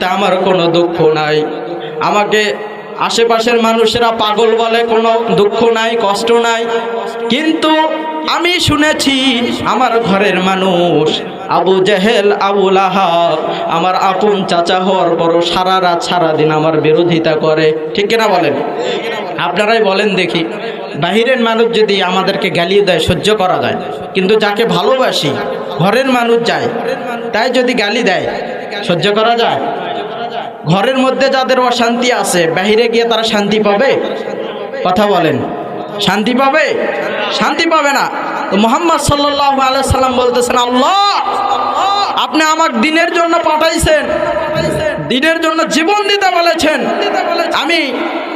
তা আমার কোনো দুঃখ নাই। আমাকে আশেপাশের মানুষেরা পাগল বলে কোনো দুঃখ নাই, কষ্ট নাই। কিন্তু আমি শুনেছি আমার ঘরের মানুষ, আবু জেহেল আবুল আহাব আমার আপন চাচা হওয়ার পরও সারা রাত সারাদিন আমার বিরোধিতা করে। ঠিক কিনা বলেন? আপনারাই বলেন দেখি। বাহিরের মানুষ যদি আমাদেরকে গালিয়ে দেয়, সহ্য করা যায়। কিন্তু যাকে ভালোবাসি, ঘরের মানুষ যায়, তাই যদি গালি দেয়, সহ্য করা যায়? ঘরের মধ্যে যাদের অশান্তি আছে, বাহিরে গিয়ে তারা শান্তি পাবে? কথা বলেন। শান্তি পাবে? শান্তি পাবে না। তো মোহাম্মদ সাল্লাহ সাল্লাম বলতেছেন, আল্লাহ! আপনি আমার দিনের জন্য পাঠাইছেন। দিনের জন্য জীবন দিতে বলেছেন। আমি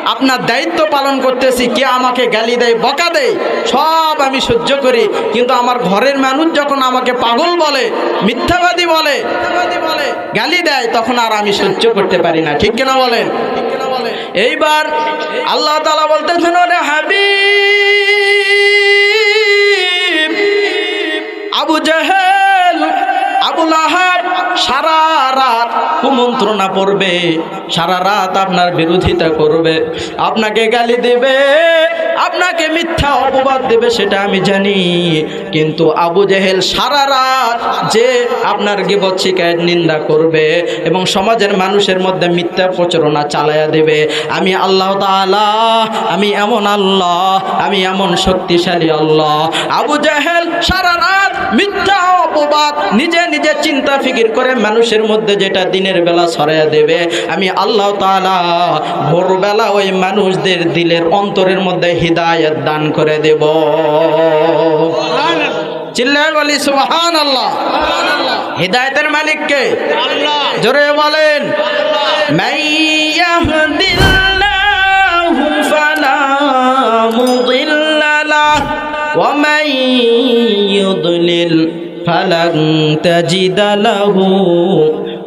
আপনার দায়িত্ব পালন করতেছি, কে আমাকে গালি দেয়, বকা দেয়, সব আমি সহ্য করি। কিন্তু আমার ঘরের মানুষ যখন আমাকে পাগল বলে, মিথ্যাবাদী বলে, গালি দেয়, তখন আর আমি সহ্য করতে পারি না। ঠিক কিনা বলেন? এইবার আল্লাহ তালা বলতেছেন, ওরে হাবিব সারা রাত কুমন্ত্রণা পড়বে, সারা রাত আপনার বিরোধিতা করবে। আপনাকে গালি দেবে, আপনাকে মিথ্যা অপবাদ দেবে, সেটা আমি জানি। কিন্তু আবু জেহেল সারা রাত যে আপনার গিবত শিকায়ত নিন্দা করবে এবং সমাজের মানুষের মধ্যে মিথ্যা প্রচারণা চালায়া দেবে। আমি আল্লাহ তাআলা, আমি এমন আল্লাহ, আমি এমন শক্তিশালী আল্লাহ। আবু জাহেল সারা রাত মিথ্যা অপবাদ নিজে নিজে চিন্তা ফিকির করে মানুষের মধ্যে যেটা দিনের বেলা ছড়াইয়া দেবে আমি আল্লাহ তাআলা ভোরবেলা ওই মানুষদের দিলের অন্তরের মধ্যে হৃদায়ত দান করে দেব। চিল্লায় বলি সুবহান আল্লাহ হৃদায়তের মালিককে? জোরে বলেন মাইয়াহদিল্লাহু ফালান তাজিদা লাহু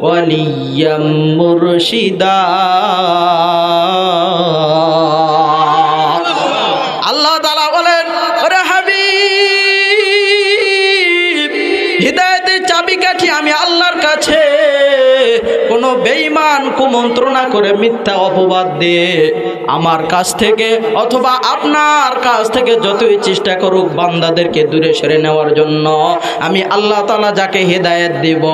ওয়ালিয়াম মুরশিদা আল্লাহ তাআলা বলেন, ওরে হাবিব হৃদায়তের চাবিকাঠি আমি আল্লাহর কাছে কোনো বেঈমান কুমন্ত্রণা করে মিথ্যা অপবাদ দিয়ে আমার কাছ থেকে অথবা আপনার কাছ থেকে যতই চেষ্টা করুক বান্দাদেরকে দূরে সরে নেওয়ার জন্য, আমি আল্লাহ তালা যাকে হেদায়েত দিব,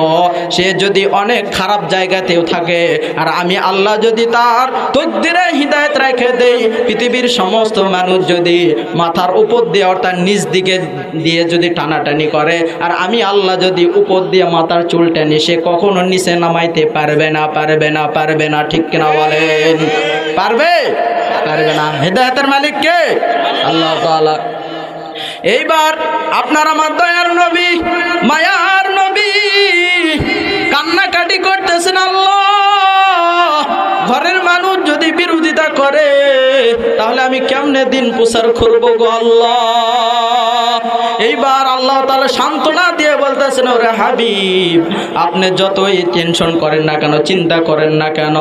সে যদি অনেক খারাপ জায়গাতেও থাকে, আর আমি আল্লাহ যদি তার তকদিরে হৃদায়ত রেখে দেই, পৃথিবীর সমস্ত মানুষ যদি মাথার উপর দিয়ে অর্থাৎ নিচ দিকে দিয়ে যদি টানাটানি করে, আর আমি আল্লাহ যদি উপর দিয়ে মাথার চুল টানি, সে কখনো নিচে নামাইতে পারবে না পারবে না পারবে না, ঠিক কিনা বলেন? পারবে? পারবে না হেদায়তের মালিক কে? আল্লাহ এইবার আপনার আমার দয়ার নবী, মায়ার নবী, কান্নাকাটি করতেছেন আল্লাহ। ঘরের মানুষ বিরোধিতা করে, তাহলে আমি কেমনে দিন প্রচার করব গো আল্লাহ? এইবার আল্লাহ তাহলে সান্ত্বনা দিয়ে বলতেছেন, ওরে হাবিব, আপনি যতই টেনশন করেন না কেন, চিন্তা করেন না কেন,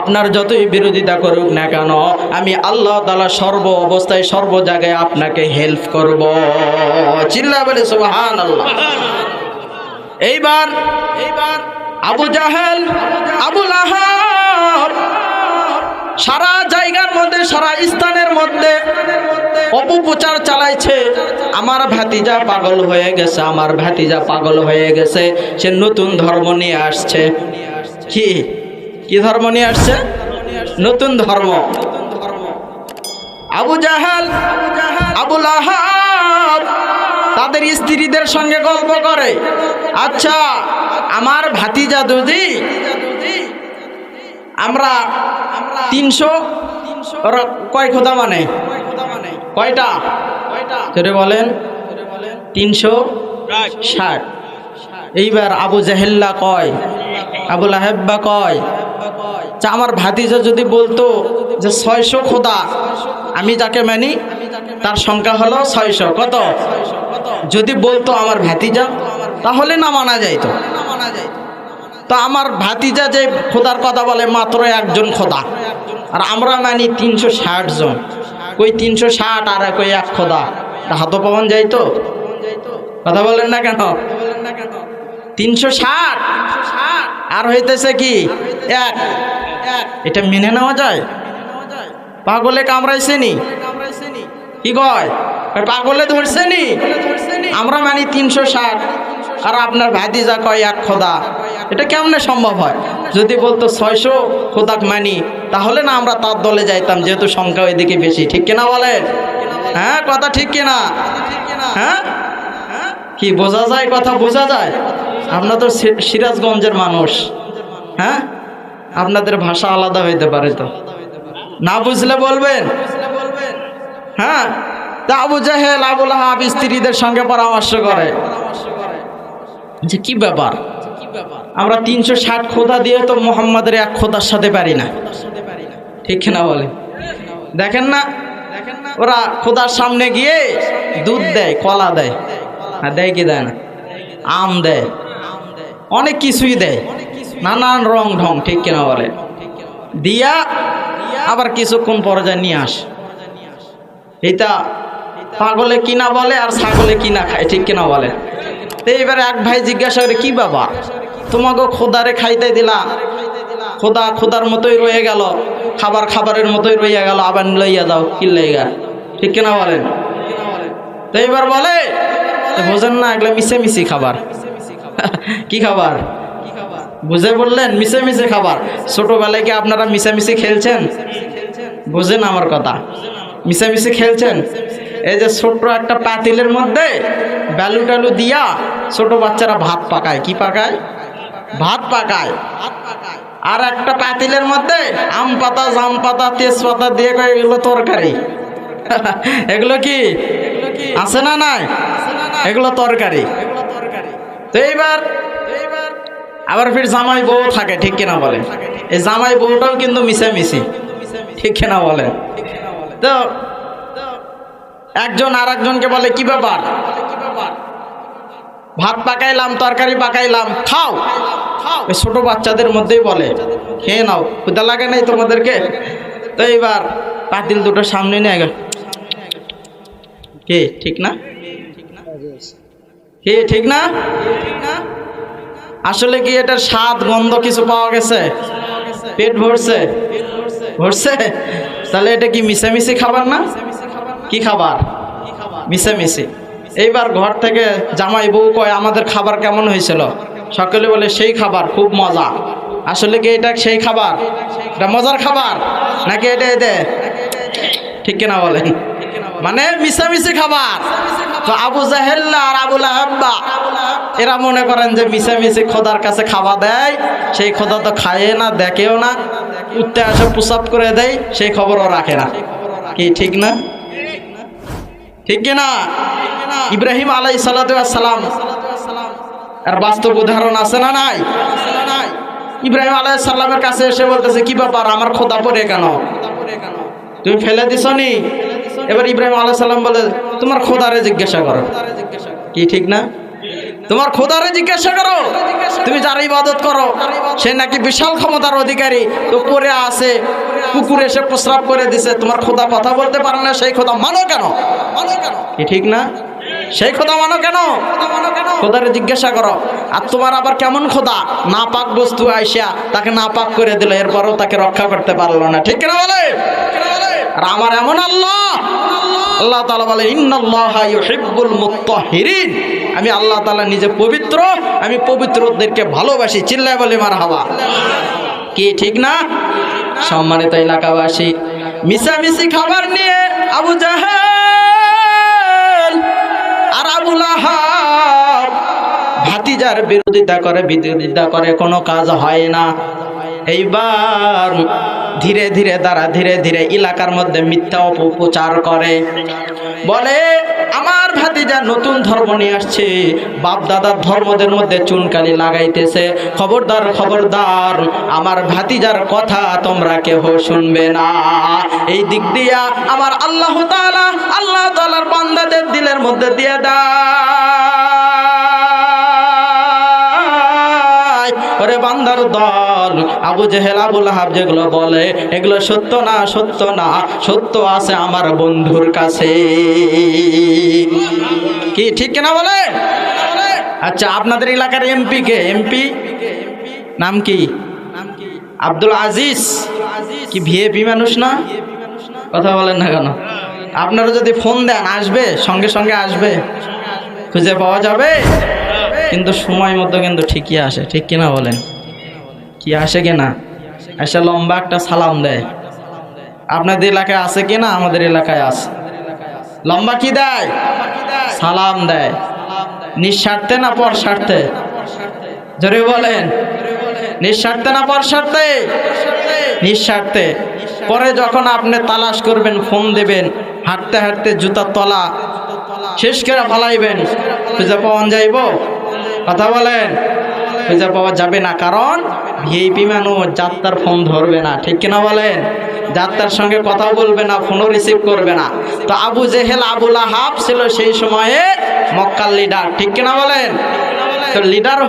আপনার যতই বিরোধিতা করুক না কেন, আমি আল্লাহ তালা সর্ব অবস্থায়, সর্ব জায়গায় আপনাকে হেল্প করব। চিল্লা বলে সুবহান আল্লাহ এইবার এইবার আবু জাহেল আবুল আহাব সারা স্থানের মধ্যে অপপ্রচার চালাইছে। আমার ভাতিজা পাগল হয়ে গেছে, আমার ভাতিজা পাগল হয়ে গেছে। সে নতুন ধর্ম নিয়ে আসছে। কি? কি ধর্ম নিয়ে আসছে? নতুন ধর্ম। আবু জাহাল আবুল আহাব তাদের স্ত্রীদের সঙ্গে গল্প করে। আচ্ছা আমার ভাতিজা দুদি আমরা তিনশো কয় খোদা মানে? কয়টা? জোরে বলেন। তিনশো ষাট। এইবার আবু জাহেল্লা কয়? আবুল আহেব্বা কয়? আচ্ছা আমার ভাতিজা যদি বলতো যে ছয়শো খোদা আমি যাকে মানি তার সংখ্যা হলো ছয়শো। কত? যদি বলতো আমার ভাতিজা তাহলে না মানা যাইতো। তো আমার ভাতিজা যে খোদার কথা বলে, মাত্র একজন খোদা। আর আমরা মানি তিনশো ষাট জন। কই তিনশো ষাট আর কই এক খোদা? হাতও পাওয়ান যাইতো কথা বলেন না কেন? তিনশো ষাট? আর হইতেছে কি? এক। এটা মেনে নেওয়া যায়? পাগলে কামড়াইছে নি? কি কয়, পাগলে ধরছে নি? আমরা মানি তিনশো ষাট। আর আপনার ভাতিজা কয়, এক খোদা। এটা কেমনে সম্ভব হয়? যদি বলতো ছয়শো খোদাক মানি, তাহলে না আমরা তার দলে যাইতাম, যেহেতু সংখ্যা ওইদিকে বেশি। ঠিক কিনা বলেন? হ্যাঁ কথা ঠিক কিনা? হ্যাঁ? কি বোঝা যায় কথা? বোঝা যায়? আমরা তো সিরাজগঞ্জের মানুষ। হ্যাঁ? আপনাদের ভাষা আলাদা হইতে পারে তো। না বুঝলে বলবেন? হ্যাঁ? তা আবু জাহেল, আবুল হাব স্ত্রীদের সঙ্গে পরামর্শ করে। যে কি ব্যাপার? আমরা তিনশো ষাট খোদা দিয়ে তো মোহাম্মদের এক খোদার সাথে পারি না। ঠিক না বলে দেখেন না ওরা খোদার সামনে গিয়ে দুধ দেয় কলা দেয়। আর দেয় কি দেয় না? আম দেয়। অনেক কিছুই দেয়। নানান রং ঢং ঠিক কিনা বলে দিয়া আবার কিছুক্ষণ পরে যায় নিয়ে আস। এটা পাগলে কিনা বলে আর ছাগলে কিনা খায় ঠিক কিনা বলে তো এবারে এক ভাই জিজ্ঞাসা করে কি বাবা? তোমাকে খোদারে খাইতে দিলা। খোদা খোদার মতোই রয়ে গেল। খাবার খাবারের মতোই রয়ে গেল। আবার লইয়া যাও, কি লইয়া ঠিক কিনা বলেন? তো এবার বলে বোঝেন না, এগুলো মিশে মিশি খাবার। কি খাবার? বুঝে বললেন, মিশে মিশে খাবার। ছোটবেলায় কি আপনারা মিশামিশি খেলছেন? বুঝেন আমার কথা। মিশামিশি খেলছেন? এই যে ছোট্ট একটা পাতিলের মধ্যে ব্যালু টালু দিয়া ছোট বাচ্চারা ভাত পাকায়। কি পাকায়? ভাত পাকায়। আর একটা পাতিলের মধ্যে আম পাতা, জাম পাতা, তেজপাতা দিয়ে কয়, এগুলো তরকারি। এগুলো কি? আছে না নাই? এগুলো তরকারি। তো এইবার, আবার ফির জামাই বউ থাকে, ঠিক কিনা বলে? এই জামাই বউটাও কিন্তু মিশামিশি, ঠিক কিনা বলে? তো একজন আর একজনকে বলে, কি ব্যাপার? ভাত পাকাইলাম, তরকারি পাকাইলাম, খাও। ওই ছোট বাচ্চাদের মধ্যেই বলে, খেয়ে নাও ক্ষুদা লাগে নাই তোমাদেরকে? তো এইবার পাতিল দুটো সামনে নিয়ে গেল। কে, ঠিক না? কে, ঠিক না? আসলে কি এটার স্বাদ, গন্ধ কিছু পাওয়া গেছে? পেট ভরছে? ভরছে? তাহলে এটা কি মিশামিশি খাবার না? কি খাবার? মিশামিশি। এইবার ঘর থেকে জামাই বউ কয়, আমাদের খাবার কেমন হয়েছিল? সকলে বলে, সেই খাবার, খুব মজা। আসলে কি এটা সেই খাবার? এটা মজার খাবার? নাকি এটা এতে? ঠিক কিনা বলেন? মানে মিশামিশি খাবার। তো আবু জাহেল্লা আর আবুল আব্বা এরা মনে করেন যে মিশামিশি খোদার কাছে খাওয়া দেয়, সেই খোদা তো খায় না, দেখেও না, উঠতে আসে পুষাপ করে দেয়, সেই খবরও রাখে না। কি ঠিক না? ঠিক না? ইব্রাহিম আলাই সালাম আর বাস্তব উদাহরণ আছে না নাই? ইব্রাহিম আলাই সাল্লামের কাছে এসে বলতেছে, কি ব্যাপার? আমার খোদা পরে কেন? তুমি ফেলে দিছ নি এবার ইব্রাহিম আলাহ সাল্লাম বলে, তোমার খোদারে জিজ্ঞাসা করো। কি, ঠিক না? তোমার খোদারে জিজ্ঞাসা করো। তুমি যার ইবাদত করো, সে নাকি বিশাল ক্ষমতার অধিকারী তো করে আছে, কুকুর এসে প্রস্রাব করে দিছে। তোমার খোদা কথা বলতে পারে না, সেই খোদা মানো কেন? কি ঠিক না? সেই খোদা মানো কেন? খোদারে জিজ্ঞাসা করো। আর তোমার আবার কেমন খোদা? না পাক বস্তু আইসা তাকে না পাক করে দিল, এরপরও তাকে রক্ষা করতে পারল না। ঠিক কিনা বলে? আর আমার এমন আল্লাহ আল্লাহ তালা বলে, ইন্নাল্লাহ ইউহিব্বুল মুত্তাহিরিন। আমি আল্লাহ তালা নিজে পবিত্র, আমি পবিত্রদেরকে ভালোবাসি, চিল্লায় বলে মার হাওয়া কি, ঠিক না? সম্মানিত এলাকাবাসী, মিশামিশি খাবার নিয়ে আবু জাহেল আর আবুল ভাতিজার বিরোধিতা করে বিরোধিতা করে, কোনো কাজ হয় না। এইবার ধীরে ধীরে তারা ধীরে ধীরে এলাকার মধ্যে মিথ্যা অপপ্রচার করে। বলে, আমার ভাতিজা নতুন ধর্ম নিয়ে আসছে। বাপ দাদার ধর্মদের মধ্যে চুনকালি লাগাইতেছে। খবরদার খবরদার, আমার ভাতিজার কথা তোমরা কেহ শুনবে না। এই দিক দিয়া আমার আল্লাহ আল্লাহ তাআলার বান্দাদের দিলের মধ্যে দিয়ে দেয় ওরে বান্দার দল, আবু জেহেল, আবুল হাব যেগুলো বলে, এগুলো সত্য না সত্য না? সত্য আছে আমার বন্ধুর কাছে। কি, ঠিক কিনা বলে? আচ্ছা আপনাদের এলাকার এমপি কে? এমপি? নাম কি? আব্দুল আজিজ। কি ভিএপি মানুষ না? কথা বলেন না কেন? আপনারা যদি ফোন দেন, আসবে, সঙ্গে সঙ্গে আসবে। খুঁজে পাওয়া যাবে। কিন্তু সময় মতো কিন্তু ঠিকই আসে। ঠিক কিনা বলেন? কি আসে কিনা এসে লম্বা একটা সালাম দেয়। আপনাদের এলাকায় আছে কিনা আমাদের এলাকায় আছে। লম্বা কি দেয়? সালাম দেয়। নিঃস্বার্থে না পর স্বার্থে জোরে বলেন। নিঃস্বার্থে না পর স্বার্থে নিঃস্বার্থে। পরে যখন আপনি তালাশ করবেন, ফোন দেবেন, হাঁটতে হাঁটতে জুতার তলা শেষ করে ফালাইবেন, খুঁজে পাওয়া যাইব? কথা বলেন। খুঁজে পাওয়া যাবে না, কারণ ভিআইপি মানুষ যাত্রার ফোন ধরবে না, ঠিক কিনা বলেন? যাত্রার সঙ্গে কথা বলবে না, ফোনও রিসিভ করবে না। তো আবু জেহেল আবুল আহাব ছিল সেই সময়ে মক্কার লিডার ঠিক কিনা বলেন? তো লিডার